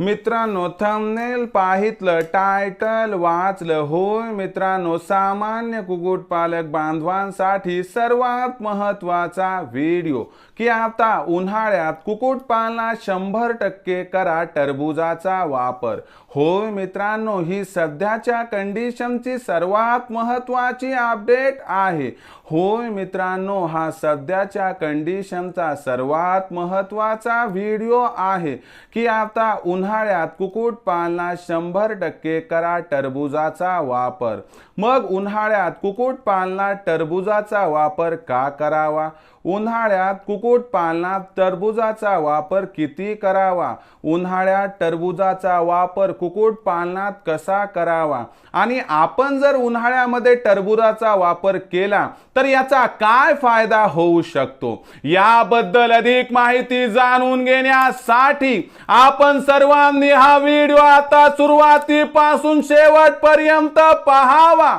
मित्रांनो thumbnail पाहितलं title वाचलं होय. मित्रांनो सामान्य कुक्कुटपालक बांधवांसाठी सर्वात महत्त्वाचा व्हिडिओ की आता उन्हाळ्यात कुक्कुटपालनात शंभर टक्के करा टरबुजाचा वापर. होय मित्रांनो ही सध्याच्या कंडिशनची सर्वात महत्वाची अपडेट आहे. होय मित्रांनो हा सध्याच्या कंडिशनचा सर्वात महत्त्वाचा व्हिडिओ आहे की आता उन्हाळ्यात कुक्कुटपालना शंभर टक्के करा टरबुजाचा वापर. मग उन्हाळ्यात कुक्कुटपालना टरबुजाचा वापर का करावा? उन्हाळ्यात कुक्कुटपालनात टरबुजाचा वापर किती करावा? उन्हाळ्यात टरबुजाचा वापर कुक्कुटपालनात कसा करावा? आणि आपण जर उन्हाळ्यामध्ये टरबुजाचा वापर केला तर याचा काय फायदा होऊ शकतो? याबद्दल अधिक माहिती जाणून घेण्यासाठी आपण सर्वांनी हा व्हिडिओ आता सुरुवातीपासून शेवटपर्यंत पहावा.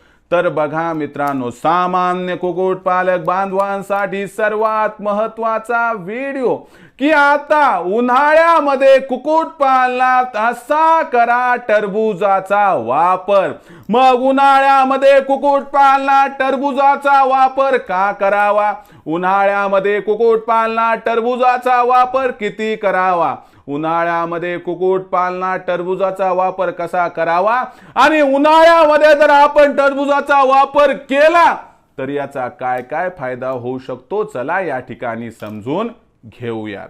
तर बघा मित्रांनो सामान्य कुक्कुटपालक बांधवांसाठी सर्वात महत्त्वाचा व्हिडिओ की आता उन्हाळ्यामध्ये कुक्कुटपालनात असा करा टरबुजाचा वापर. मग उन्हाळ्यामध्ये कुक्कुटपालनात टरबुजाचा वापर का करावा? उन्हाळ्यामध्ये कुक्कुटपालनात टरबुजाचा वापर किती करावा? उन्हाळ्यामध्ये कुक्कुटपालनात टरबुजाचा वापर कसा करावा? आणि उन्हाळ्यामध्ये जर आपण टरबुजाचा वापर केला तर याचा काय काय फायदा होऊ शकतो? चला या ठिकाणी समजून घेऊयात.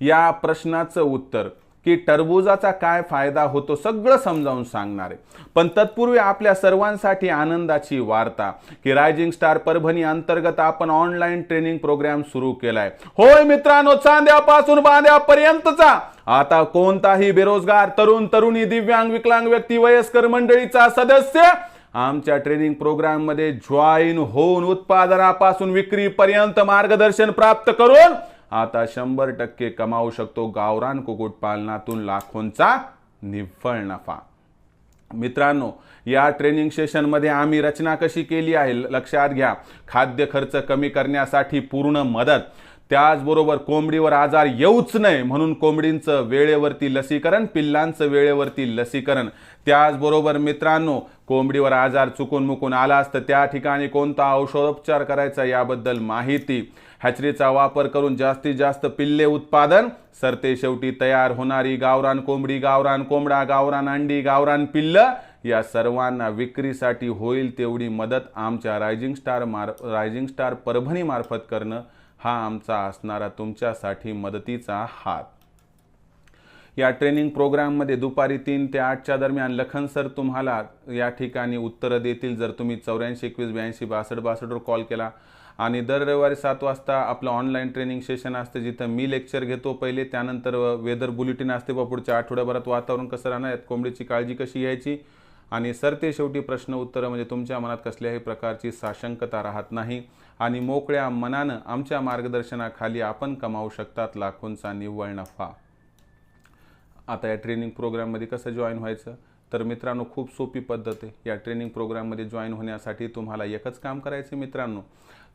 या प्रश्नाचं उत्तर की टरबुजाचा काय फायदा होतो सगळं समजावून सांगणार. आहे पण तत्पूर्वी आपल्या सर्वांसाठी आनंदाची वार्ता की रायझिंग स्टार परभणी अंतर्गत आपण ऑनलाईन ट्रेनिंग प्रोग्राम सुरू केलाय. होय मित्रांनो चांद्यापासून बांध्यापर्यंतचा आता कोणताही बेरोजगार तरुण तरुणी दिव्यांग विकलांग व्यक्ती वयस्कर मंडळीचा सदस्य आमच्या ट्रेनिंग प्रोग्राममध्ये जॉईन होऊन उत्पादनापासून विक्रीपर्यंत मार्गदर्शन प्राप्त करून आता शंभर टक्के कमावू शकतो गावरान कुक्कुटपालनातून लाखोंचा निव्वळ नफा. मित्रांनो या ट्रेनिंग सेशनमध्ये आम्ही रचना कशी केली आहे? लक्षात घ्या. खाद्य खर्च कमी करण्यासाठी पूर्ण मदत. त्याचबरोबर कोंबडीवर आजार येऊच नये म्हणून कोंबडींचं वेळेवरती लसीकरण पिल्लांचं वेळेवरती लसीकरण. त्याचबरोबर मित्रांनो कोंबडीवर आजार चुकून मुकून आलास तर त्या ठिकाणी कोणता औषधोपचार करायचा याबद्दल माहिती. हॅचरीचा वापर करून जास्तीत जास्त पिल्ले उत्पादन. सरते शेवटी तयार होणारी गावरान कोंबडी गावरान कोंबडा गावरान अंडी गावरान पिल्ल या सर्वांना विक्रीसाठी होईल तेवढी मदत आमच्या रायझिंग स्टार मार रायझिंग स्टार परभणी मार्फत करणं हा आमचा असणारा तुमच्यासाठी मदतीचा हात. या ट्रेनिंग प्रोग्राममध्ये दुपारी तीन ते आठच्या दरम्यान लखन सर तुम्हाला या ठिकाणी उत्तरं देतील. जर तुम्ही चौऱ्याऐंशी एकवीस ब्याऐंशी बासष्ट बासष्टवर कॉल केला आणि दर रविवारी सात वाजता आपलं ऑनलाईन ट्रेनिंग सेशन असतं जिथं मी लेक्चर घेतो पहिले. त्यानंतर वेदर बुलेटिन असते बा पुढच्या आठवड्याभरात वातावरण कसं राहणार यात कोंबडीची काळजी कशी घ्यायची आणि सर ते शेवटी प्रश्न उत्तरं म्हणजे तुमच्या मनात कसल्याही प्रकारची साशंकता राहत नाही आणि मोकळ्या मनानं आमच्या मार्गदर्शनाखाली आपण कमावू शकतात लाखोंचा निव्वळ नफा. आता या ट्रेनिंग प्रोग्राममध्ये कसं जॉईन व्हायचं? तर मित्रांनो खूप सोपी पद्धत आहे. या ट्रेनिंग प्रोग्राममध्ये जॉईन होण्यासाठी तुम्हाला एकच काम करायचं मित्रांनो.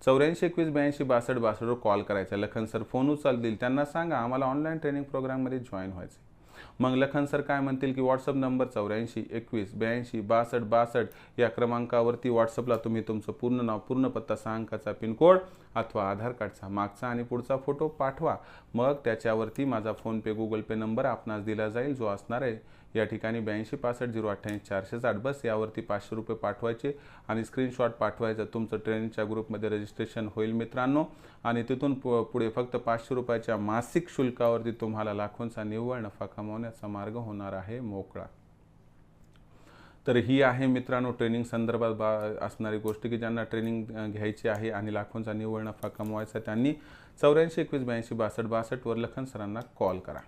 चौऱ्याऐंशी एकवीस ब्याऐंशी बासष्ट बासष्टवर कॉल करायचा. लखन सर फोन उचलतील. त्यांना सांगा आम्हाला ऑनलाईन ट्रेनिंग प्रोग्राममध्ये जॉईन व्हायचं मग लखन सर काय म्हणतील की व्हॉट्सअप नंबर चौऱ्याऐंशी एकवीस ब्याऐंशी बासष्ट बासष्ट या क्रमांकावरती व्हॉट्सअपला तुम्ही तुमचं पूर्ण नाव पूर्ण पत्ता सहा अंकाचा पिनकोड अथवा आधार कार्डचा मागचा आणि पुढचा फोटो पाठवा. मग त्याच्यावरती माझा फोनपे गुगल पे नंबर आपणास दिला जाईल जो असणार आहे या ठिकाणी ब्याऐंशी पासष्ट झिरो अठ्ठ्याऐंशी चारशे साठ बस यावरती पाचशे रुपये पाठवायचे आणि स्क्रीनशॉट पाठवायचं. तुमचं ट्रेनिंगच्या ग्रुपमध्ये रजिस्ट्रेशन होईल मित्रांनो. आणि तिथून पुढे फक्त पाचशे रुपयाच्या मासिक शुल्कावरती तुम्हाला लाखोंचा निव्वळ नफा कमावण्याचा मार्ग होणार आहे मोकळा. तर ही आहे मित्रांनो ट्रेनिंग संदर्भात बा असणारी गोष्ट की ज्यांना ट्रेनिंग घ्यायची आहे आणि लाखोंचा निव्वळ नफा कमवायचा त्यांनी चौऱ्याऐंशी एकवीस ब्याऐंशी बासष्ट बासष्टवर लखन सरांना कॉल करा.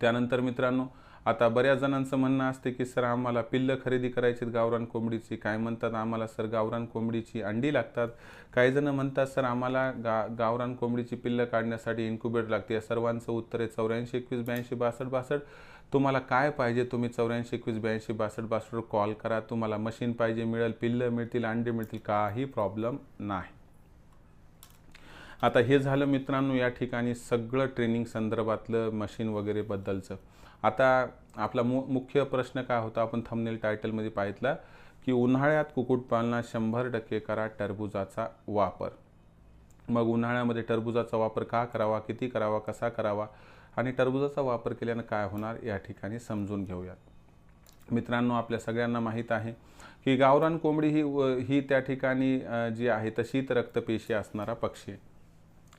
त्यानंतर मित्रांनो आता बऱ्याच जणांचं म्हणणं असते की सर आम्हाला पिल्लं खरेदी करायची गावरान कोंबडीची. काय म्हणतात आम्हाला सर गावरान कोंबडीची अंडी लागतात. काही जणं म्हणतात सर आम्हाला गा गावरान कोंबडीची पिल्लं काढण्यासाठी इन्क्युबेटर लागते. या सर्वांचं उत्तर आहे चौऱ्याऐंशी एकवीस ब्याऐंशी बासष्ट बासष्ट. तुम्हाला काय पाहिजे? तुम्ही चौऱ्याऐंशी एकवीस ब्याऐंशी बासष्ट बासष्टवर कॉल करा. तुम्हाला मशीन पाहिजे मिळेल पिल्लं मिळतील अंडे मिळतील काही प्रॉब्लेम नाही. आता हे झालं मित्रांनो या ठिकाणी सगळं ट्रेनिंग संदर्भातलं मशीन वगैरेबद्दलचं. आता आपला मु मुख्य प्रश्न काय होता? आपण थंबनेल टायटलमध्ये पाहितला की उन्हाळ्यात कुक्कुटपालना शंभर टक्के करा टरबुजाचा वापर. मग उन्हाळ्यामध्ये टरबुजाचा वापर का करावा? किती करावा? कसा करावा? आणि टरबुजाचा वापर केल्यानं काय होणार? या ठिकाणी समजून घेऊयात. मित्रांनो आपल्या सगळ्यांना माहीत आहे की गावरान कोंबडी ही ही त्या ठिकाणी जी आहे तशीच रक्तपेशी असणारा पक्षी आहे.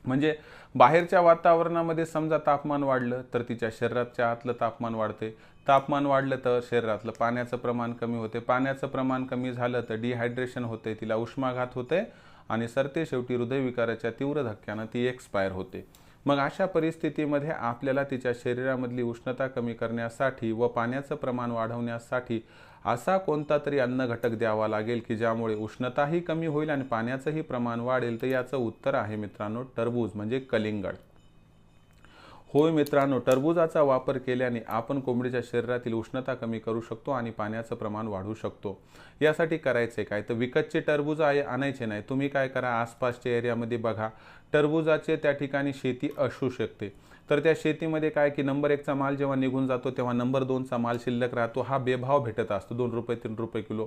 म्हणजे बाहेरच्या वातावरणामध्ये समजा तापमान वाढलं तर तिच्या शरीराच्या आतलं तापमान वाढते. तापमान वाढलं तर शरीरातलं पाण्याचं प्रमाण कमी होते. पाण्याचं प्रमाण कमी झालं तर डिहायड्रेशन होते तिला उष्माघात होते आणि सरते शेवटी हृदयविकाराच्या तीव्र धक्क्यानं ती एक्सपायर होते. मग अशा परिस्थितीमध्ये आपल्याला तिच्या शरीरामधली उष्णता कमी करण्यासाठी व पाण्याचं प्रमाण वाढवण्यासाठी असा कोणता तरी अन्न घटक द्यावा लागेल की ज्यामुळे उष्णताही कमी होईल आणि पाण्याचंही प्रमाण वाढेल? तर याचं उत्तर आहे मित्रांनो टरबूज म्हणजे कलिंगड. होय मित्रांनो टरबूजाचा वापर केल्याने आपण कोंबडीच्या शरीरातील उष्णता कमी करू शकतो आणि पाण्याचं प्रमाण वाढवू शकतो. यासाठी करायचे काय? तर विकतचे टरबूज आहे आणायचे नाही. तुम्ही काय करा? आसपासच्या एरियामध्ये बघा. टरबूजाचे त्या ठिकाणी शेती असू शकते. तर त्या शेतीमध्ये काय की नंबर एकचा माल जेव्हा निघून जातो तेव्हा नंबर दोनचा माल शिल्लक राहतो. हा बेभाव भेटत असतो. दोन रुपये तीन रुपये किलो.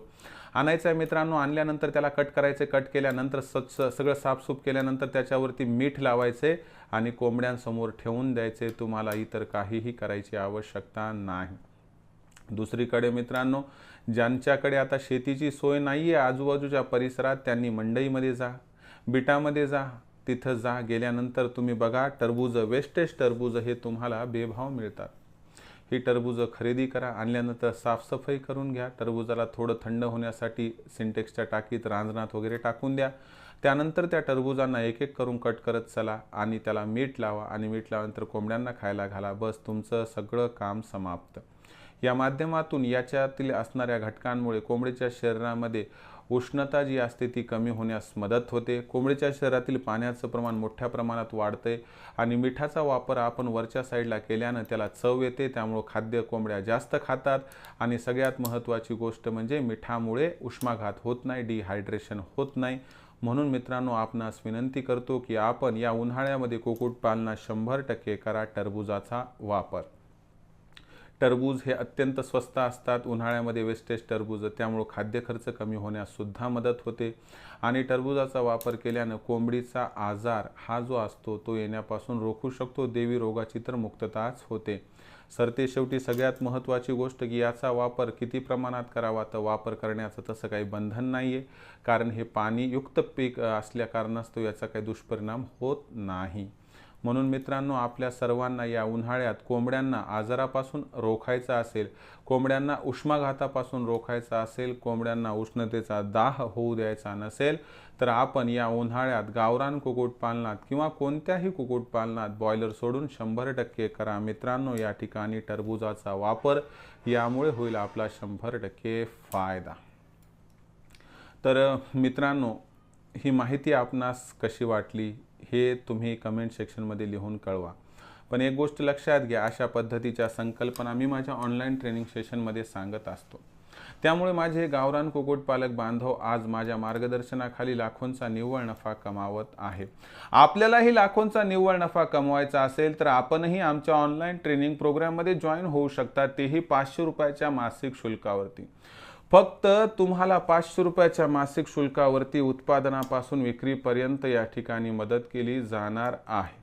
आणायचा आहे मित्रांनो आणल्यानंतर त्याला कट करायचे कट केल्यानंतर स्वच्छ सगळं साफसूफ केल्यानंतर त्याच्यावरती मीठ लावायचे आणि कोंबड्यांसमोर ठेवून द्यायचे. तुम्हाला इतर काहीही करायची आवश्यकता नाही. दुसरीकडे मित्रांनो ज्यांच्याकडे आता शेतीची सोय नाही आहे आजूबाजूच्या परिसरात त्यांनी मंडईमध्ये जा बिटामध्ये जा तिथं जा गेल्यानंतर तुम्ही बघा टरबूज वेस्टेज टरबूज हे तुम्हाला बेभाव मिळतात. ही टरबूज खरेदी करा आणल्यानंतर साफसफाई करून घ्या. टरबुजाला थोडं थंड होण्यासाठी सिंटेक्सच्या टाकीत रांजणात वगैरे टाकून द्या. त्यानंतर त्या टरबुजांना एक एक करून कट करत चला आणि त्याला मीठ लावा आणि मीठ लावल्यानंतर कोंबड्यांना खायला घाला. बस तुमचं सगळं काम समाप्त. या माध्यमातून याच्यातील असणाऱ्या घटकांमुळे कोंबडीच्या शरीरामध्ये उष्णता जी असते ती कमी होण्यास मदत होते. कोंबडीच्या शरीरातील पाण्याचं प्रमाण मोठ्या प्रमाणात वाढते आणि मिठाचा वापर आपण वरच्या साईडला केल्यानं त्याला चव येते. त्यामुळं खाद्य कोंबड्या जास्त खातात आणि सगळ्यात महत्त्वाची गोष्ट म्हणजे मिठामुळे उष्माघात होत नाही डिहायड्रेशन होत नाही. म्हणून मित्रांनो आपणास विनंती करतो की आपण या उन्हाळ्यामध्ये कुक्कुटपालना शंभर टक्के करा टरबुजाचा वापर. टरबूज हे अत्यंत स्वस्त असतात. उन्हाळ्यामध्ये वेस्टेज टरबूज त्यामुळं खाद्य खर्च कमी होण्याससुद्धा मदत होते. आणि टरबुजाचा वापर केल्यानं कोंबडीचा आजार हा जो असतो तो येण्यापासून रोखू शकतो. देवी रोगाची तर मुक्तताच होते. सरते शेवटी सगळ्यात महत्त्वाची गोष्ट की याचा वापर किती प्रमाणात करावा तर वापर करण्याचं तसं काही बंधन नाही आहे कारण हे पाणीयुक्त पीक असल्या कारणास्तव याचा काही दुष्परिणाम होत नाही. म्हणून मित्रांनो आपल्या सर्वांना या उन्हाळ्यात कोंबड्यांना आजारापासून रोखायचं असेल कोंबड्यांना उष्माघातापासून रोखायचं असेल कोंबड्यांना उष्णतेचा दाह होऊ द्यायचा नसेल तर आपण या उन्हाळ्यात गावरान कुक्कुटपालनात किंवा कोणत्याही कुक्कुटपालनात बॉयलर सोडून शंभर टक्के करा. मित्रांनो या ठिकाणी टरबुजाचा वापर यामुळे होईल आपला शंभर टक्के फायदा. तर मित्रांनो ही माहिती आपणास कशी वाटली? हे तुम्ही कमेंट सेक्शनमध्ये लिहून कळवा. पण एक गोष्ट लक्षात घ्या अशा पद्धतीच्या संकल्पना मी माझ्या ऑनलाईन ट्रेनिंग सेशनमध्ये सांगत असतो. त्यामुळे माझे गावरान कुक्कुटपालक बांधव आज माझ्या मार्गदर्शनाखाली लाखोंचा निव्वळ नफा कमावत आहे. आपल्यालाही लाखोंचा निव्वळ नफा कमवायचा असेल तर आपणही आमच्या ऑनलाईन ट्रेनिंग प्रोग्राममध्ये जॉईन होऊ शकता तेही पाचशे रुपयाच्या मासिक शुल्कावरती. फक्त तुम्हाला पाचशे रुपयाच्या मासिक शुल्कावरती उत्पादनापासून विक्रीपर्यंत या ठिकाणी मदत केली जाणार आहे.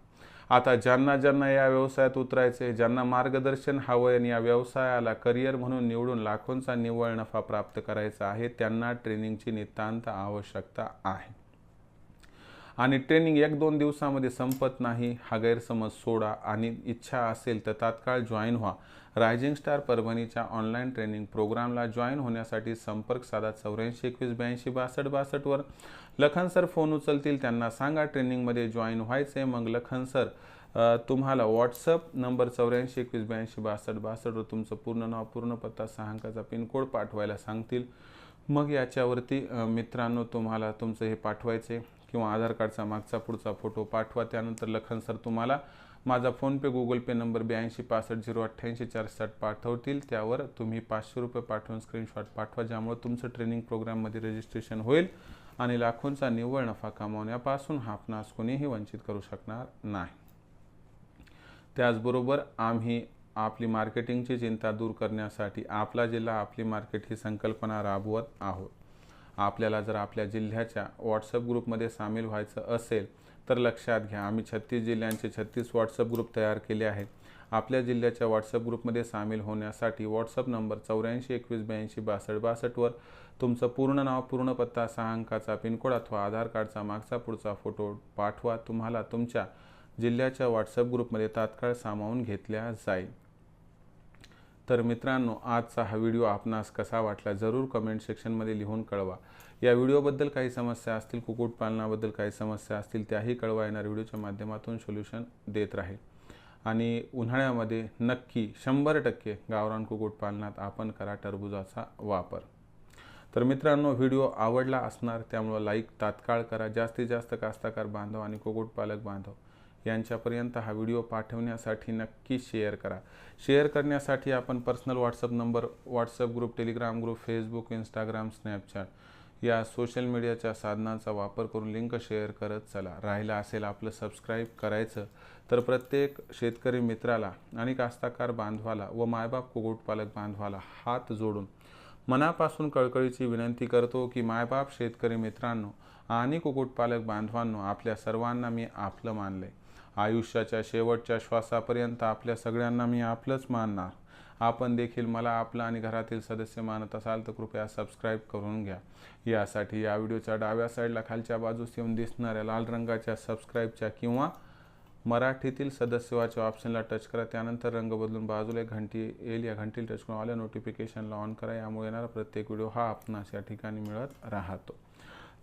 आता ज्यांना ज्यांना या व्यवसायात उतरायचे ज्यांना मार्गदर्शन हवं आणि या व्यवसायाला करिअर म्हणून निवडून लाखोंचा निव्वळ नफा प्राप्त करायचा आहे त्यांना ट्रेनिंगची नितांत आवश्यकता आहे. आणि ट्रेनिंग एक दोन दिवसामध्ये संपत नाही हा गैरसमज सोडा आणि इच्छा असेल तर तात्काळ जॉईन व्हा. रायझिंग स्टार परभणीच्या ऑनलाईन ट्रेनिंग प्रोग्रामला जॉईन होण्यासाठी संपर्क साधा चौऱ्याऐंशी एकवीस ब्याऐंशी बासष्ट बासष्टवर लखन सर फोन उचलतील त्यांना सांगा ट्रेनिंगमध्ये जॉईन व्हायचे मग लखन सर तुम्हाला व्हॉट्सअप नंबर चौऱ्याऐंशी एकवीस ब्याऐंशी बासष्ट बासष्टवर तुमचं पूर्ण नाव पूर्ण पत्ता सहा अंकाचा पिनकोड पाठवायला सांगतील. मग याच्यावरती मित्रांनो तुम्हाला तुमचं हे पाठवायचे किंवा आधार कार्डचा मागचा पुढचा फोटो पाठवा. त्यानंतर लखन सर तुम्हाला माझा फोनपे गुगल पे नंबर ब्याऐंशी पासष्ट झिरो अठ्ठ्याऐंशी चारशे साठ पाठवतील. त्यावर तुम्ही पाचशे रुपये पाठवून स्क्रीनशॉट पाठवा ज्यामुळे तुमचं ट्रेनिंग प्रोग्राममध्ये रजिस्ट्रेशन होईल आणि लाखोंचा निव्वळ नफा कमावण्यापासून हाफनास कोणीही वंचित करू शकणार नाही. त्याचबरोबर आम्ही आपली मार्केटिंगची चिंता दूर करण्यासाठी आपला जिल्हा आपली मार्केट ही संकल्पना राबवत आहोत. आपल्याला जर आपल्या जिल्ह्याच्या व्हॉट्सअप ग्रुपमध्ये सामील व्हायचं असेल तर लक्षात घ्या. आम्ही छत्तीस जिल्ह्यांचे छत्तीस व्हॉट्सअप ग्रुप तयार केले आहेत. आपल्या जिल्ह्याच्या व्हॉट्सअप ग्रुपमध्ये सामील होण्यासाठी व्हॉट्सअप नंबर चौऱ्याऐंशी एकवीस ब्याऐंशी बासष्ट बासष्टवर तुमचं पूर्ण नाव पूर्ण पत्ता सहा अंकाचा पिनकोड अथवा आधार कार्डचा मागचा पुढचा फोटो पाठवा. तुम्हाला तुमच्या जिल्ह्याच्या व्हॉट्सअप ग्रुपमध्ये तात्काळ सामावून घेतल्या जाईल. तर मित्रांनो आजचा हा व्हिडिओ आपणास कसा वाटला जरूर कमेंट सेक्शनमध्ये लिहून कळवा. या व्हिडिओबद्दल काही समस्या असतील कुक्कुटपालनाबद्दल काही समस्या असतील त्याही कळवा येणार व्हिडिओच्या माध्यमातून सोल्युशन देत राहील. आणि उन्हाळ्यामध्ये नक्की शंभर टक्के गावरान कुक्कुटपालनात आपण करा टरबुजाचा वापर. तर मित्रांनो व्हिडिओ आवडला असणार त्यामुळं लाईक तात्काळ करा. जास्तीत जास्त कास्ताकार बांधव आणि कुक्कुटपालक बांधव यांच्यापर्यंत हा व्हिडिओ पाठवण्यासाठी नक्की शेअर करा. शेअर करण्यासाठी आपण personal WhatsApp number WhatsApp group Telegram group Facebook Instagram Snapchat या सोशल मीडियाच्या साधनांचा वापर करून लिंक शेअर करत चला. राहिला असेल आपलं सबस्क्राईब करायचं तर प्रत्येक शेतकरी मित्राला आणि कास्ताकार बांधवाला व मायबाप कुक्कुटपालक बांधवाला हात जोडून मनापासून कळकळीची विनंती करतो की मायबाप शेतकरी मित्रांनो आणि कुक्कुटपालक बांधवांनो आपल्या सर्वांना मी आपलं मानलंय. आयुष्याच्या शेवटच्या श्वासापर्यंत आपल्या सगळ्यांना मी आपलंच मानणार. आपण देखील मला आपलं आणि घरातील सदस्य मानत असाल तर कृपया सबस्क्राईब करून घ्या. यासाठी या व्हिडिओच्या डाव्या साईडला खालच्या बाजूस येऊन दिसणाऱ्या लाल रंगाच्या सबस्क्राईबच्या किंवा मराठीतील सदस्यवाच्या ऑप्शनला टच करा. त्यानंतर रंग बदलून बाजूला एक घंटी येईल. या घंटीला टच करून आल्या नोटिफिकेशनला ऑन करा. यामुळे येणारा प्रत्येक व्हिडिओ हा आपणास या ठिकाणी मिळत राहतो.